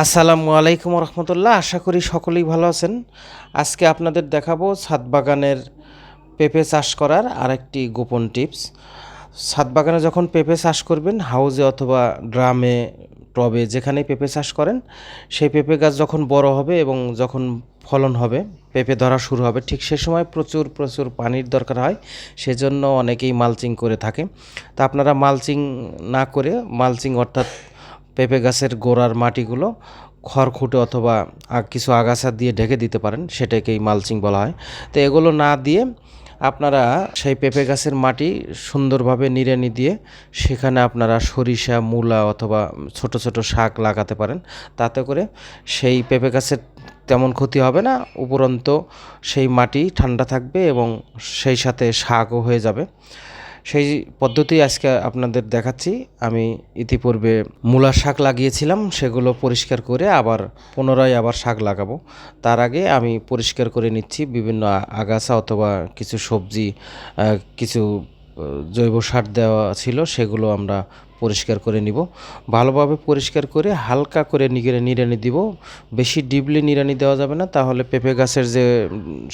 আসসালামু আলাইকুম রহমতুল্লাহ। আশা করি সকলেই ভালো আছেন। আজকে আপনাদের দেখাবো ছাদ বাগানের পেঁপে চাষ করার আরেকটি গোপন টিপস। ছাদ বাগানে যখন পেঁপে চাষ করবেন, হাউজে অথবা ড্রামে টবে যেখানেই পেঁপে চাষ করেন, সেই পেঁপে গাছ যখন বড় হবে এবং যখন ফলন হবে, পেঁপে ধরা শুরু হবে, ঠিক সে সময় প্রচুর প্রচুর পানির দরকার হয়, সেজন্য অনেকেই মালচিং করে থাকে। তা আপনারা মালচিং না করে, মালচিং অর্থাৎ পেঁপে গাছের গোড়ার মাটিগুলো খড়খুঁটে অথবা কিছু আগাছা দিয়ে ঢেকে দিতে পারেন, সেটাকেই মালচিং বলা হয়। তো এগুলো না দিয়ে আপনারা সেই পেঁপে গাছের মাটি সুন্দরভাবে নিড়ানি দিয়ে সেখানে আপনারা সরিষা, মূলা অথবা ছোট ছোট শাক লাগাতে পারেন। তাতে করে সেই পেঁপে গাছের তেমন ক্ষতি হবে না, উপরন্ত সেই মাটি ঠান্ডা থাকবে এবং সেই সাথে শাকও হয়ে যাবে। সেই পদ্ধতি আজকে আপনাদের দেখাচ্ছি। আমি ইতিপূর্বে মূলা শাক লাগিয়েছিলাম, সেগুলো পরিষ্কার করে আবার পুনরায় আবার শাক লাগাবো। তার আগে আমি পরিষ্কার করে নিচ্ছি বিভিন্ন আগাছা অথবা কিছু সবজি কিছু জৈব সার দেওয়া ছিল, সেগুলো আমরা পরিষ্কার করে নিব। ভালোভাবে পরিষ্কার করে হালকা করে নিগড়ে নিড়ানি দিব। বেশি ডিপলি নিড়ানি দেওয়া যাবে না, তাহলে পেঁপে গাছের যে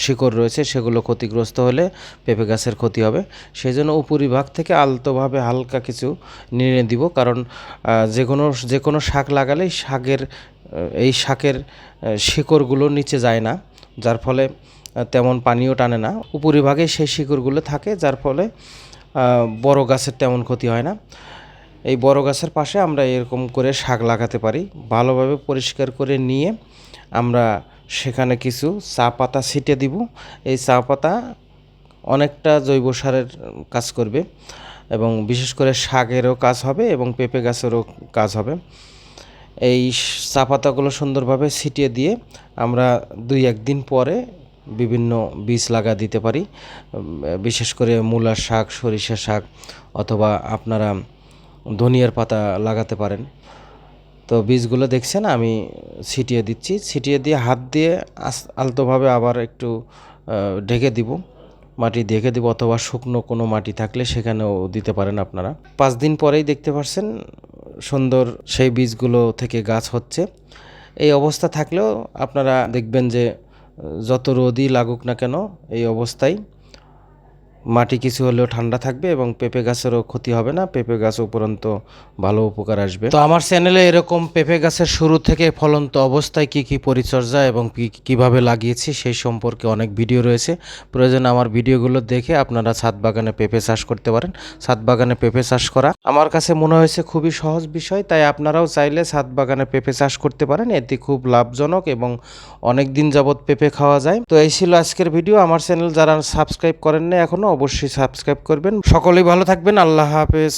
শিকড় রয়েছে সেগুলো ক্ষতিগ্রস্ত হলে পেঁপে গাছের ক্ষতি হবে। সেই জন্য উপরিভাগ থেকে আলতোভাবে হালকা কিছু নিড়ে দিব, কারণ যে কোনো যে কোনো শাক লাগালেই শাকের এই শাকের শিকড়গুলো নিচে যায় না, যার ফলে তেমন পানিও টানে না। উপরিভাগে সেই শিকড়গুলো থাকে, যার ফলে বড় গাছের তেমন ক্ষতি হয় না। এই বড় গাছের পাশে আমরা এরকম করে শাক লাগাতে পারি। ভালোভাবে পরিষ্কার করে নিয়ে আমরা সেখানে কিছু চা পাতা ছিটে দিব। এই চা পাতা অনেকটা জৈব সারের কাজ করবে এবং বিশেষ করে শাকেরও কাজ হবে এবং পেঁপে গাছেরও কাজ হবে। এই চা পাতাগুলো সুন্দরভাবে ছিটিয়ে দিয়ে আমরা দুই একদিন পরে বিভিন্ন বীজ লাগা দিতে পারি। বিশেষ করে মূলার শাক সরিষা শাক অথবা আপনারা ধনিয়ার পাতা লাগাতে পারেন। তো বীজগুলো দেখছেন, আমি ছিটিয়ে দিচ্ছি। ছিটিয়ে দিয়ে হাত দিয়ে আলতোভাবে আবার একটু ঢেকে দিব। মাটি ঢেকে দিব অথবা শুকনো কোনো মাটি থাকলে সেখানেও দিতে পারেন আপনারা। পাঁচ দিন পরেই দেখতে পাচ্ছেন সুন্দর সেই বীজগুলো থেকে গাছ হচ্ছে। এই অবস্থা থাকলেও আপনারা দেখবেন যে, যত রোদই লাগুক না কেন, এই অবস্থায় মাটি কিছু হলেও ঠান্ডা থাকবে এবং পেঁপে গাছেরও ক্ষতি হবে না, পেঁপে গাছ উপরন্ত ভালো উপকার আসবে। তো আমার চ্যানেলে এরকম পেঁপে গাছের শুরু থেকে ফলন্ত অবস্থায় কি কি পরিচর্যা এবং কীভাবে লাগিয়েছি সেই সম্পর্কে অনেক ভিডিও রয়েছে। প্রয়োজন আমার ভিডিওগুলো দেখে আপনারা ছাদ বাগানে পেঁপে চাষ করতে পারেন। ছাদ বাগানে পেঁপে চাষ করা আমার কাছে মনে হয়েছে খুবই সহজ বিষয়, তাই আপনারাও চাইলে ছাদ বাগানে পেঁপে চাষ করতে পারেন। এতে খুব লাভজনক এবং অনেক দিন যাবৎ পেঁপে খাওয়া যায়। তো এই ছিল আজকের ভিডিও। আমার চ্যানেল যারা সাবস্ক্রাইব করেন না এখনও অবশ্যই সাবস্ক্রাইব করবেন। সকলেই ভালো থাকবেন। আল্লাহ হাফেজ।